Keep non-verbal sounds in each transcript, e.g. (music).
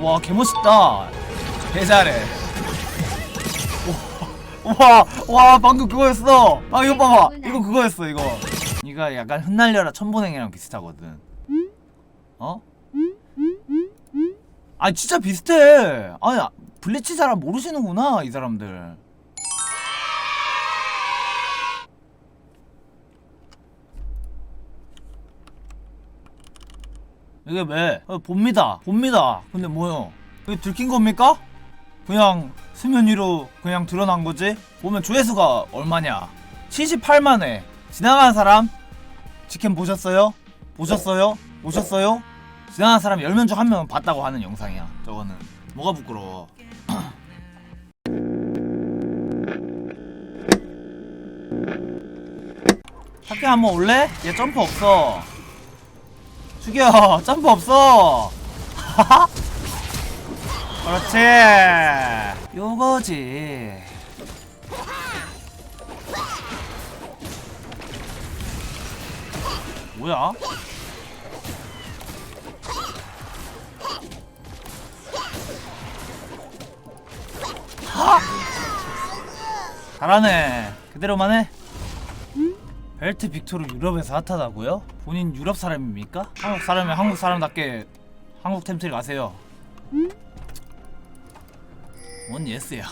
와 개멋있다. 개 잘해 와, 와 방금 그거였어. 아 이거 봐봐. 이거 그거였어 이거. 이거 약간 흩날려라 천본행이랑 비슷하거든. 어? 아 진짜 비슷해. 아니 블리치 사람 모르시는구나 이 사람들 이게 왜? 어, 봅니다. 봅니다. 근데 뭐요? 이게 들킨 겁니까? 그냥 수면 위로 그냥 드러난 거지? 보면 조회수가 얼마냐? 78만회. 지나가는 사람? 직캠 보셨어요? 보셨어요? 보셨어요? 지나가는 사람 10명 중 한 명은 봤다고 하는 영상이야. 저거는. 뭐가 부끄러워. (clears throat) 학교 한번 올래? 얘 점프 없어. 죽여. 점프 없어. (laughs) 그렇지. 요거지. 뭐야? 하! 잘하네. 그대로만 해 벨트 빅토르 유럽에서 핫하다고요? 본인 유럽 사람입니까? 한국 사람이 한국 사람답게 한국 템트리 가세요. 뭔 예스야.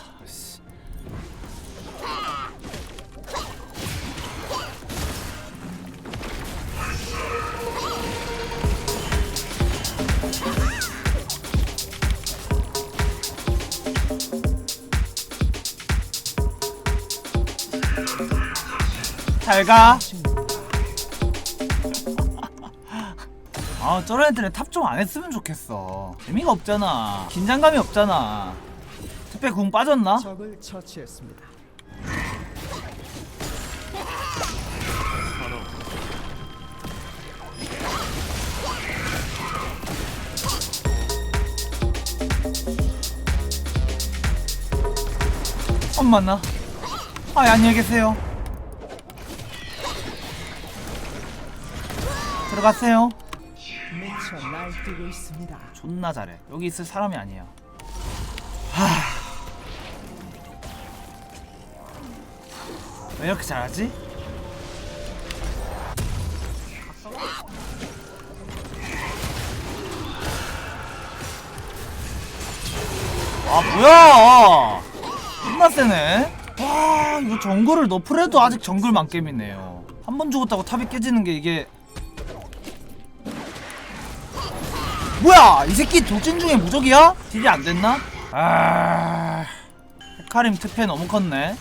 잘 가. (laughs) 아 저런 애들은 탑 좀 안 했으면 좋겠어 재미가 없잖아 긴장감이 없잖아 특배 궁 빠졌나? 적을 처치했습니다. 어 맞나? 아 안녕히 계세요 들어가세요. 미쳐 날뛰고 있습니다. 존나 잘해. 여기 있을 사람이 아니야 하... 왜 이렇게 잘하지? 아 뭐야! 존나 세네. 와 이거 정글을 너프래도 아직 정글 만겜이네요. 한 번 죽었다고 탑이 깨지는 게 이게 뭐야 이 새끼 돌진 중에 무적이야? 딜이 안 됐나? 아 헤카림 특패 너무 컸네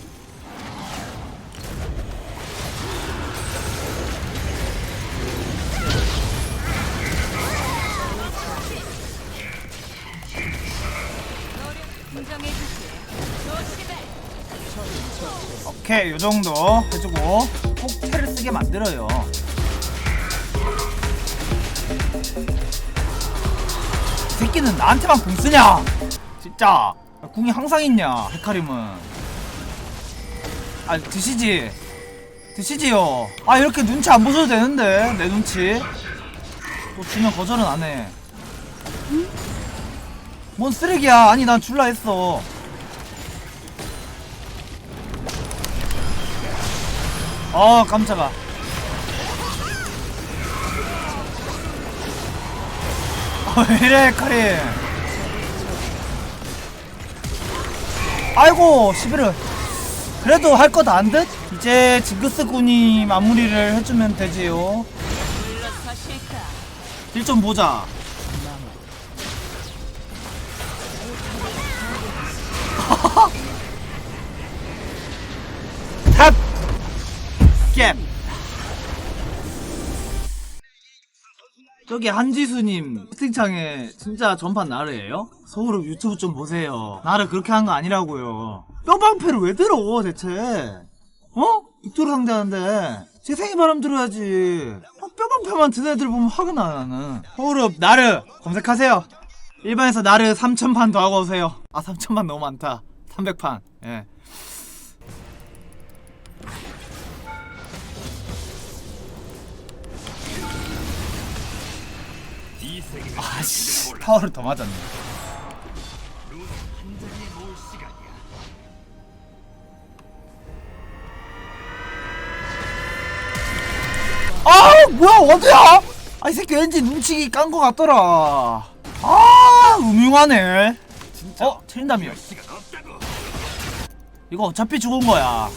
오케이 요정도 해주고 꼭 테를 쓰게 만들어요 새끼는 나한테만 궁 쓰냐? 진짜. 궁이 항상 있냐 헤카림은? 아 드시지. 드시지요. 아 이렇게 눈치 안 보셔도 되는데 내 눈치. 또 주면 거절은 안 해. 뭔 쓰레기야. 아니 난 줄라 했어. 어 깜짝아 왜 이래 카림 아이고 11을 그래도 할 것 안 듯? 이제 징크스 군이 마무리를 해주면 되지요 일좀 보자 (laughs) 탑! 깹! 저기 한지수님 채팅창에 진짜 전판 나르예요? 서울읍 유튜브 좀 보세요. 나르 그렇게 한 거 아니라고요. 뼈방패를 왜 들어 대체? 어? 빅토르 상대하는데. 재생이 바람 들어야지. 어, 뼈방패만 든 애들 보면 화가 나 나는. 서울읍 나르 검색하세요. 일반에서 나르 3000판 더 하고 오세요. 아 3000판 너무 많다. 300판. 예 아씨 타워를 더 맞았네. 아 뭐야 어디야? 아이 새끼 왠지 눈치기 깐 거 같더라. 아 음흉하네. 어? 체인담이요. 이거 어차피 죽은 거야.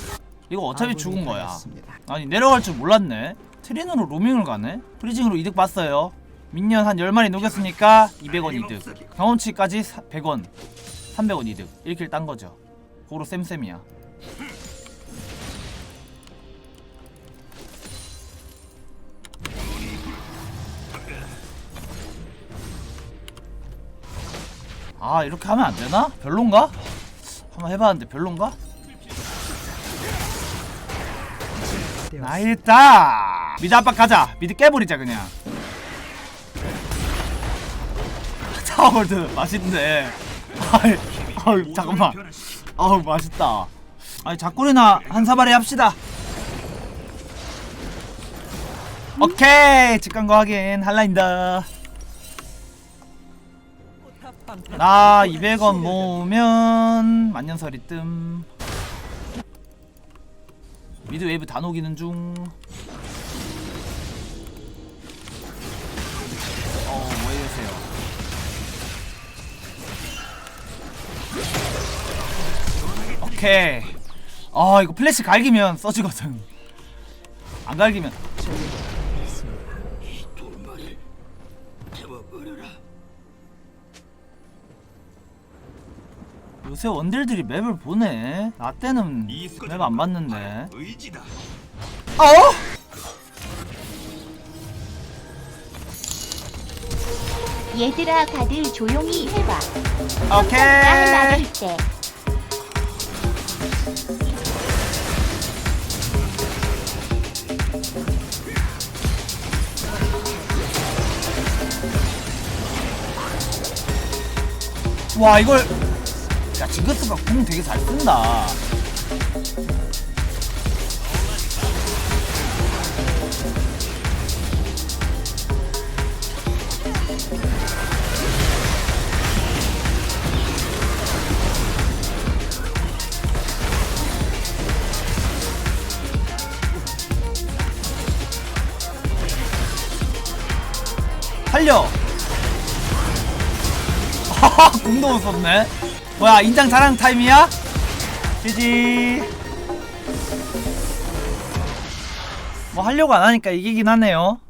이거 어차피 아, 죽은 거야. 아니 내려갈 줄 몰랐네. 트린으로 로밍을 가네? 프리징으로 이득 봤어요. 민년 한 10마리 녹였으니까 200원 이득 경험치까지 100원 300원 이득 1킬 딴 거죠 고로 쌤쌤이야 아 이렇게 하면 안 되나? 별론가? 한번 해봤는데 별론가? 나이다 미드 압박 가자 미드 깨버리자 그냥 타월드 맛있네. 아이, 아이 잠깐만. 아우 맛있다. 아니 자꾸리나 한 사발이 합시다. 오케이 직관거 확인. 한라인다 나 200원 모으면 만년설이 뜸. 미드 웨이브 다 녹이는 중 오케이 아 이거 플래시 갈기면 써지거든 안 갈기면 요새 원딜들이 맵을 보네 나 때는 맵 안 봤는데 의지다. 어? 얘들아 다들 조용히 해봐. 오케이 나를 때. 와 이걸 야 징크스가 공 되게 잘 쓴다 살려. 하하 (laughs) 공도 웃었네. 뭐야 인장 자랑 타임이야? 지지. 뭐 하려고 안 하니까 이기긴 하네요